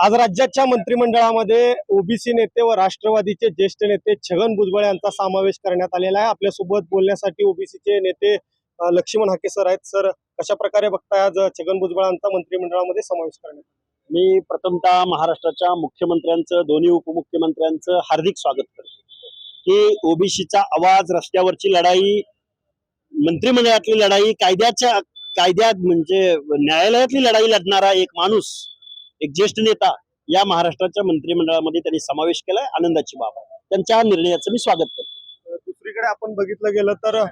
आज राज्याच्या मंत्रिमंडळामध्ये ओबीसी नेते व राष्ट्रवादीचे ज्येष्ठ नेते छगन भुजबळ यांचा समावेश करण्यात आलेला आहे. आपल्यासोबत बोलण्यासाठी ओबीसीचे नेते लक्ष्मण हाके सर आहेत. सर कशा प्रकारे बघताय आज छगन भुजबळांचा मंत्रिमंडळामध्ये समावेश करण्यात मी प्रथमतः महाराष्ट्राच्या मुख्यमंत्र्यांचं दोन्ही उपमुख्यमंत्र्यांचं हार्दिक स्वागत करतो. की ओबीसीचा आवाज रस्त्यावरची लढाई मंत्रिमंडळातली लढाई कायद्याच्या कायद्यात म्हणजे न्यायालयातली लढाई लढणारा एक माणूस एक ज्येष्ठ नेता या महाराष्ट्राच्या मंत्रिमंडळामध्ये त्यांनी समावेश केलाय आनंदाची बाब आहे. त्यांच्या निर्णयाचं मी स्वागत करतो. दुसरीकडे आपण बघितलं गेलं तर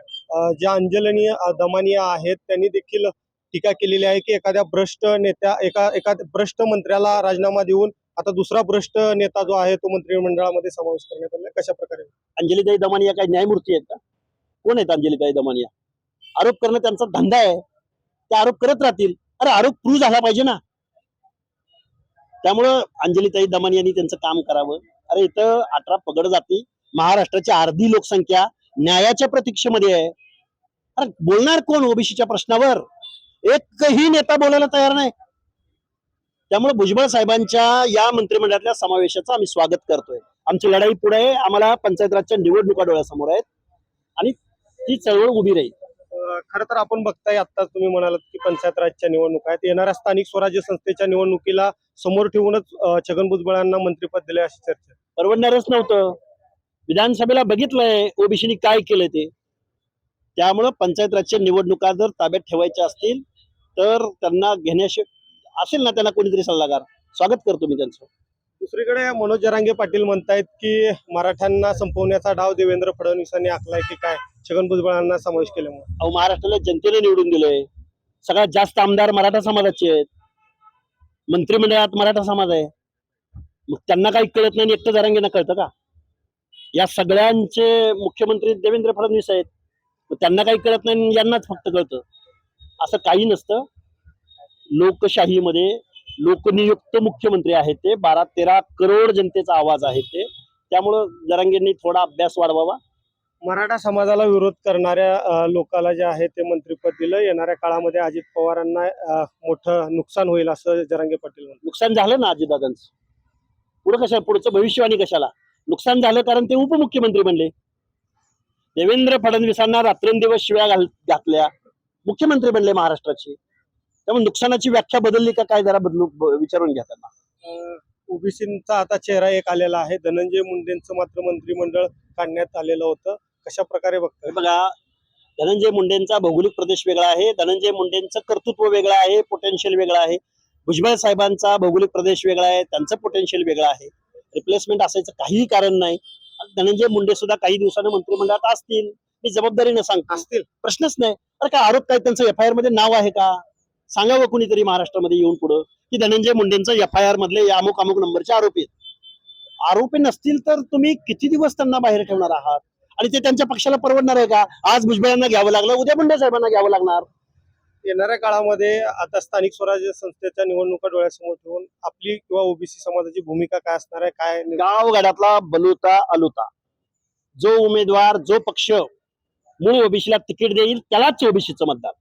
ज्या अंजलनी अ, दमानिया आहेत त्यांनी देखील टीका केलेली आहे की एखाद्या भ्रष्ट नेत्या एका एका भ्रष्ट मंत्र्याला राजीनामा देऊन आता दुसरा भ्रष्ट नेता जो आहे तो मंत्रिमंडळामध्ये समावेश करण्यात आला कशा प्रकारे? अंजलीताई दमानिया काय न्यायमूर्ती आहेत का? कोण आहेत अंजलीताई दमानिया? आरोप करणं त्यांचा धंदा आहे. ते आरोप करत राहतील. अरे आरोप प्रूव्ह झाला पाहिजे ना. त्यामुळं अंजलीताई दमन यांनी त्यांचं काम करावं. अरे इथं अठरा पगड जाती महाराष्ट्राची अर्धी लोकसंख्या न्यायाच्या प्रतीक्षेमध्ये आहे. अरे बोलणार कोण ओबीसीच्या प्रश्नावर? एकही नेता बोलायला तयार नाही. त्यामुळे भुजबळ साहेबांच्या या मंत्रिमंडळातल्या समावेशाचं आम्ही स्वागत करतोय. आमची लढाई पुढे आम्हाला पंचायत राजच्या निवडणुका डोळ्यासमोर आहेत. आणि ती चळवळ उभी राहील. खरं तर आपण बघताय आता तुम्ही म्हणालात की पंचायत राजच्या निवडणुका आहेत. येणाऱ्या स्थानिक स्वराज्य संस्थेच्या निवडणुकीला समोर ठेवूनच छगन भुजबळांना मंत्रीपद दिले अशी चर्चा परवडणारच नव्हतं. विधानसभेला बघितलंय ओबीसीनी काय केलं ते. त्यामुळं पंचायत राजच्या निवडणुका जर ताब्यात ठेवायच्या असतील तर त्यांना घेण्याशी असेल ना त्यांना कोणीतरी सल्लागार. स्वागत करतो मी त्यांचं. दुसरीकडे मनोज जरांगे पाटील म्हणतायत की मराठ्यांना संपवण्याचा डाव देवेंद्र फडणवीसांनी आखलाय की काय? छगन भुजबळांना समावेश केल्यामुळे. अहो महाराष्ट्राला जनतेने निवडून दिलंय. सगळ्यात जास्त आमदार मराठा समाजाचे आहेत. मंत्रिमंडळात मराठा समाज आहे. मग त्यांना काही कळत नाही आणि एकटं जरांगेना कळतं का? या सगळ्यांचे मुख्यमंत्री देवेंद्र फडणवीस आहेत. मग त्यांना काही कळत नाही आणि यांनाच फक्त कळतं. असं काही नसतं. लोकशाहीमध्ये लोकनियुक्त मुख्यमंत्री आहेत ते. बारा तेरा करोड जनतेचा आवाज आहे ते. त्यामुळं जरांगेंनी थोडा अभ्यास वाढवावा. मराठा समाजाला विरोध करणाऱ्या लोकाला जे आहे ते मंत्रिपद दिलं येणाऱ्या काळामध्ये अजित पवारांना मोठं नुकसान होईल असं जरांगे पाटील नुकसान झालं ना अजितदादांचं? पुढे कशा पुढचं भविष्यवाणी कशाला? नुकसान झालं कारण ते उपमुख्यमंत्री बनले. देवेंद्र फडणवीसांना रात्रंदिवस शिव्या घाल घातल्या. मुख्यमंत्री बनले महाराष्ट्राचे. त्यामुळे नुकसानाची व्याख्या बदलली का काय जरा बदलू विचारून घ्या त्यांना. ओबीसीचा आता चेहरा एक आलेला आहे. धनंजय मुंडेंचं मात्र मंत्रिमंडळ काढण्यात आलेलं होतं. कशा प्रकारे बघताय बघा धनंजय मुंडेंचा भौगोलिक प्रदेश वेगळा आहे. धनंजय मुंडेंचं कर्तृत्व वेगळं आहे पोटेन्शियल वेगळं आहे. भुजबळ साहेबांचा भौगोलिक प्रदेश वेगळा आहे त्यांचं पोटेन्शियल वेगळं आहे. रिप्लेसमेंट असायचं काहीही कारण नाही. धनंजय मुंडे सुद्धा काही दिवसानं मंत्रिमंडळात असतील. मी जबाबदारीनं सांगतो. असतील. प्रश्नच नाही. अरे काय आरोप काय? त्यांचं एफ आय आरमध्ये नाव आहे का? सांगावं कुणीतरी महाराष्ट्रामध्ये येऊन पुढं की धनंजय मुंडेंचं एफ आय आर मधले या अमुक अमुक नंबरचे आरोपी आहेत. आरोपी नसतील तर तुम्ही किती दिवस त्यांना बाहेर ठेवणार आहात? आणि ते त्यांच्या पक्षाला परवडणार आहे का? आज भुजबळांना घ्यावं लागलं उद्या मुंडे साहेबांना घ्यावं लागणार. येणाऱ्या काळामध्ये आता स्थानिक स्वराज्य संस्थेच्या निवडणुका डोळ्यासमोर ठेवून आपली किंवा ओबीसी समाजाची भूमिका काय असणार आहे काय? गावगाड्यातला बलुता अलुता जो उमेदवार जो पक्ष मूळ ओबीसीला तिकीट देईल त्यालाच ओबीसीचं मतदान.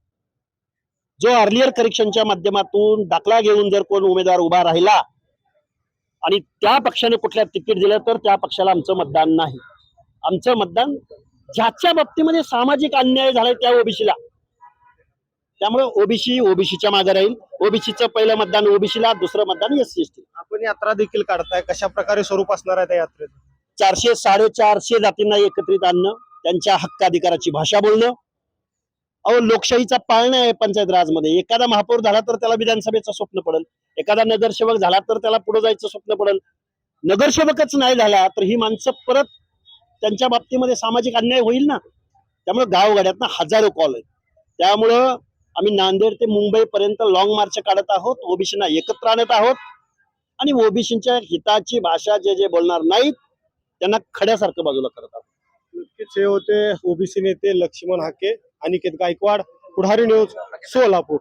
जो अर्लियर करेक्शनच्या माध्यमातून दाखला घेऊन जर कोण उमेदवार उभा राहिला आणि त्या पक्षाने कुठल्या तिकीट दिलं तर त्या पक्षाला आमचं मतदान नाही. आमचं मतदान ज्याच्या बाबतीमध्ये सामाजिक अन्याय झालाय त्या ओबीसीला. त्यामुळे ओबीसी ओबीसीच्या मागे राहील. ओबीसीचं पहिलं मतदान ओबीसीला दुसरं मतदान एस सी एस आपण यात्रा देखील काढताय. कशा प्रकारे स्वरूप असणार आहे त्या यात्रेचं? चारशे साडेचारशे जातींना एकत्रित आणणं त्यांच्या हक्काधिकाराची भाषा बोलणं अहो लोकशाहीचा पाळणा आहे पंचायत राजमध्ये. एखादा महापौर झाला तर त्याला विधानसभेचं स्वप्न पडेल. एखादा नगरसेवक झाला तर त्याला पुढे जायचं स्वप्न पडेल. नगरसेवकच नाही झाला तर ही माणसं परत त्यांच्या बाबतीमध्ये सामाजिक अन्याय होईल ना? त्यामुळे गावगाड्यातनं हजारो कॉल आहेत. त्यामुळं आम्ही नांदेड ते मुंबईपर्यंत लॉंग मार्च काढत आहोत. ओबीसीना एकत्र आणत आहोत. आणि ओबीसींच्या हिताची भाषा जे जे बोलणार नाहीत त्यांना खड्यासारखं बाजूला करत आहोत. नक्कीच हे होते ओबीसी नेते लक्ष्मण हाके अनिकेत गायकवाड पुढारी न्यूज सोलापूर.